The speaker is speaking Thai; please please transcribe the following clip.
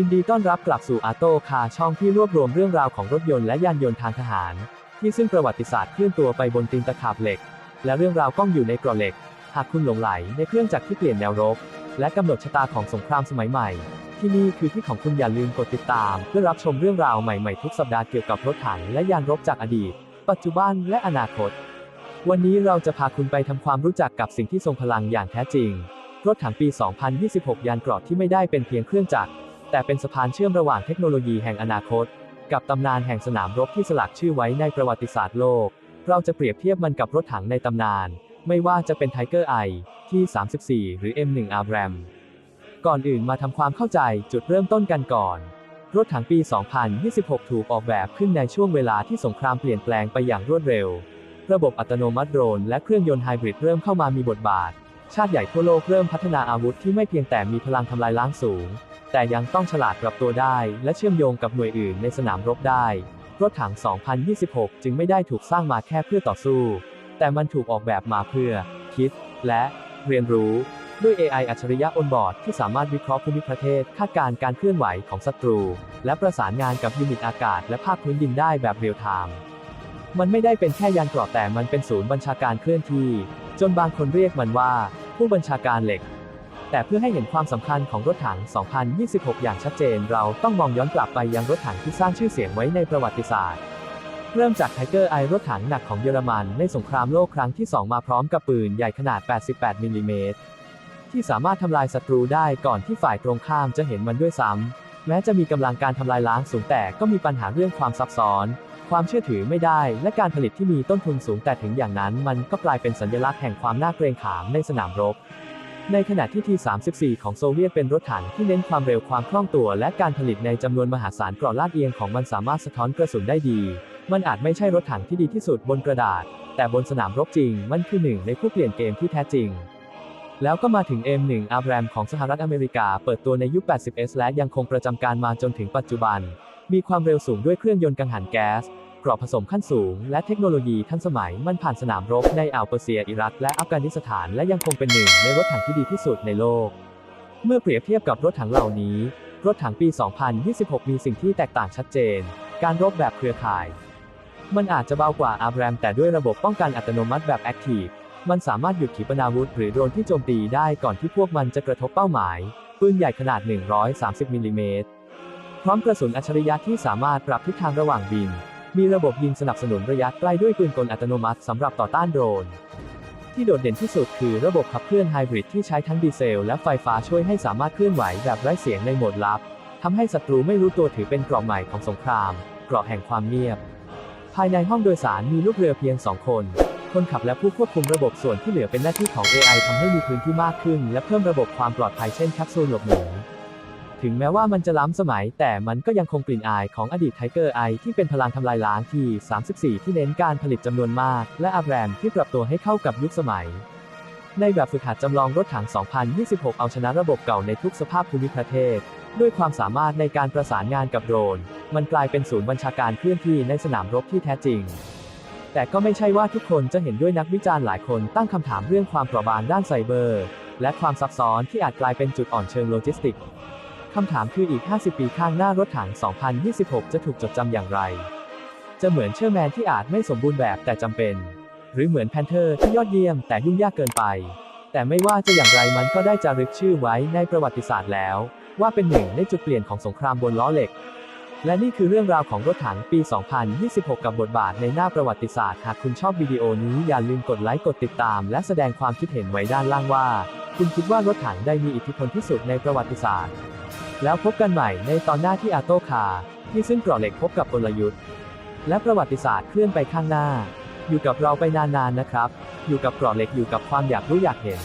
ยินดีต้อนรับกลับสู่อาโต้คาช่องที่รวบรวมเรื่องราวของรถยนต์และยานยนต์ทางทหาร ที่ซึ่งประวัติศาสตร์เคลื่อนตัวไปบนตีนตะขาบเหล็ก และเรื่องราวกล้องอยู่ในกรอเหล็ก หากคุณหลงไหลในเครื่องจักรที่เปลี่ยนแนวรบ และกำหนดชะตาของสงครามสมัยใหม่ ที่นี่คือที่ของคุณอย่าลืมกดติดตาม เพื่อรับชมเรื่องราวใหม่ๆทุกสัปดาห์เกี่ยวกับรถถังและยานรบจากอดีต ปัจจุบันและอนาคต วันนี้เราจะพาคุณไปทำความรู้จักกับสิ่งที่ทรงพลังอย่างแท้จริง รถถังปี 2026 ยานเกราะที่ไม่ได้เป็นเพียงเครื่องจักร แต่เป็นสะพานเชื่อมระหว่างเทคโนโลยีแห่งอนาคต กับตำนานแห่งสนามรบที่สลักชื่อไว้ในประวัติศาสตร์โลก เราจะเปรียบเทียบมันกับรถถังในตำนาน ไม่ว่าจะเป็นไทเกอร์ไอที่ 34 หรือ M1 Abram ก่อนอื่นมาทำความเข้าใจจุดเริ่มต้นกันก่อน รถถังปี 2026 ถูกออกแบบขึ้นในช่วงเวลาที่สงครามเปลี่ยนแปลงไปอย่างรวดเร็ว ระบบอัตโนมัติโดรนและเครื่องยนต์ไฮบริดเริ่มเข้ามามีบทบาท ชาติใหญ่ทั่วโลกเริ่มพัฒนาอาวุธที่ไม่เพียงแต่มีพลังทำลายล้างสูง แต่ยังต้องฉลาดปรับตัวได้และเชื่อมโยงกับหน่วยอื่นในสนามรบได้ รถถัง 2026 จึงไม่ได้ถูกสร้างมาแค่เพื่อต่อสู้ แต่มันถูกออกแบบมาเพื่อ คิด และเรียนรู้ ด้วย AI อัจฉริยะอนบอร์ดที่สามารถวิเคราะห์ภูมิประเทศ คาดการณ์การเคลื่อนไหวของศัตรู และประสานงานกับยูนิตอากาศและภาคพื้นดินได้แบบเรียลไทม์มันไม่ได้เป็นแค่ยานเกราะแต่มันเป็นศูนย์บัญชาการเคลื่อนที่ จนบางคนเรียกมันว่า ผู้บัญชาการเหล็ก แต่เพื่อให้เห็นความสำคัญของรถถัง 2026 อย่างชัดเจน เราต้องมองย้อนกลับไปยังรถถังที่สร้างชื่อเสียงไว้ในประวัติศาสตร์ เริ่มจากไทเกอร์ไอรถถังหนักของเยอรมันในสงครามโลกครั้งที่ 2 มาพร้อมกับปืนใหญ่ขนาด 88 มิลลิเมตร ที่สามารถทำลายศัตรูได้ก่อนที่ฝ่ายตรงข้ามจะเห็นมันด้วยซ้ำ แม้จะมีกำลังการทำลายล้างสูงแต่ก็มีปัญหาเรื่องความซับซ้อน ความเชื่อถือไม่ได้ และการผลิตที่มีต้นทุนสูงแต่ถึงอย่างนั้น มันก็กลายเป็นสัญลักษณ์แห่งความน่าเกรงขามในสนามรบ ในขณะที่ที 34 ของโซเวียตเป็นรถถังที่เน้นความเร็วความคล่องตัว และการผลิตในจำนวนมหาศาลกรอบลาดเอียงของมันสามารถสะท้อนกระสุนได้ดี มันอาจไม่ใช่รถถังที่ดีที่สุดบนกระดาษ แต่บนสนามรบจริง มันคือหนึ่งในผู้เปลี่ยนเกมที่แท้จริง แล้วก็มาถึง M1 Abram ของสหรัฐอเมริกา เปิดตัวในยุค 80S และยังคงประจำการมาจนถึงปัจจุบัน มีความเร็วสูงด้วยเครื่องยนต์กังหันแก๊ส กรอบผสมขั้นสูง และเทคโนโลยีทันสมัยมันผ่านสนามรบในอ่าวเปอร์เซียอิรัก และอัฟกานิสถานและยังคงเป็นหนึ่งในรถถังที่ดีที่สุดในโลก เมื่อเปรียบเทียบกับรถถังเหล่านี้ รถถังปี 2026 มีสิ่งที่แตกต่างชัดเจน การรบแบบเครือข่าย มันอาจจะเบากว่าอาร์แรม แต่ด้วยระบบป้องกันอัตโนมัติแบบแอคทีฟมันสามารถหยุดขีปนาวุธหรือโดรนที่โจมตีได้ก่อนที่พวกมันจะกระทบเป้าหมายปืนใหญ่ขนาด 130มิลลิเมตรพร้อมกระสุนอัจฉริยะที่สามารถปรับทิศทางระหว่างบิน มีระบบยิงสนับสนุนระยะใกล้ด้วยปืนกลอัตโนมัติสำหรับต่อต้านโดรน ที่โดดเด่นที่สุดคือระบบขับเคลื่อนไฮบริดที่ใช้ทั้งดีเซลและไฟฟ้าช่วยให้สามารถเคลื่อนไหวแบบไร้เสียงในโหมดลับทำให้ศัตรูไม่รู้ตัวถือเป็นเกราะใหม่ของสงครามเกราะแห่งความเงียบ ภายในห้องโดยสารมีลูกเรือเพียง 2 คน คนขับและผู้ควบคุมระบบส่วนที่เหลือเป็นหน้าที่ของ AI ทำให้มีพื้นที่มากขึ้น และเพิ่มระบบความปลอดภัยเช่นแคปซูลหลบหนี ถึงแม้ว่ามันจะล้ำสมัย แต่มันก็ยังคงกลิ่นอายของอดีตไทเกอร์ไอที่เป็นพลังทำลายล้างที่ 34 ที่เน้นการผลิตจำนวนมาก และอับแรมที่ปรับตัวให้เข้ากับยุคสมัย ในแบบฝึกหัดจำลองรถถัง 2026 เอาชนะระบบเก่าในทุกสภาพภูมิประเทศ ด้วยความสามารถในการประสานงานกับโดรน มันกลายเป็นศูนย์บัญชาการเคลื่อนที่ในสนามรบที่แท้จริงแต่ก็ไม่ใช่ว่าทุกคนจะเห็นด้วยนักวิจารณ์หลายคนตั้งคำถามเรื่องความเปราะบางด้านไซเบอร์ และความซับซ้อนที่อาจกลายเป็นจุดอ่อนเชิงโลจิสติกส์ คำถามคืออีก 50 ปีข้างหน้ารถถัง 2026 จะถูกจดจำอย่างไร จะเหมือนเชอร์แมนที่อาจไม่สมบูรณ์แบบแต่จำเป็น หรือเหมือนแพนเทอร์ที่ยอดเยี่ยมแต่ยุ่งยากเกินไป แต่ไม่ว่าจะอย่างไรมันก็ได้จารึกชื่อไว้ในประวัติศาสตร์แล้ว ว่าเป็นหนึ่งในจุดเปลี่ยนของสงครามบนล้อเหล็ก และนี่คือเรื่องราวของรถถังปี 2026 กับบทบาทในหน้าประวัติศาสตร์หากคุณชอบวิดีโอนี้อย่าลืมกดไลค์กดติดตาม และแสดงความคิดเห็นไว้ด้านล่างว่า คุณคิดว่ารถถังได้มีอิทธิพลที่สุดในประวัติศาสตร์ แล้วพบกันใหม่ในตอนหน้าที่อาโต้คาที่ซึ่งกรอเหล็กพบกับกลยุทธ์ และประวัติศาสตร์เคลื่อนไปข้างหน้า อยู่กับเราไปนานๆนะครับ อยู่กับกรอเหล็กอยู่กับความอยากรู้อยากเห็น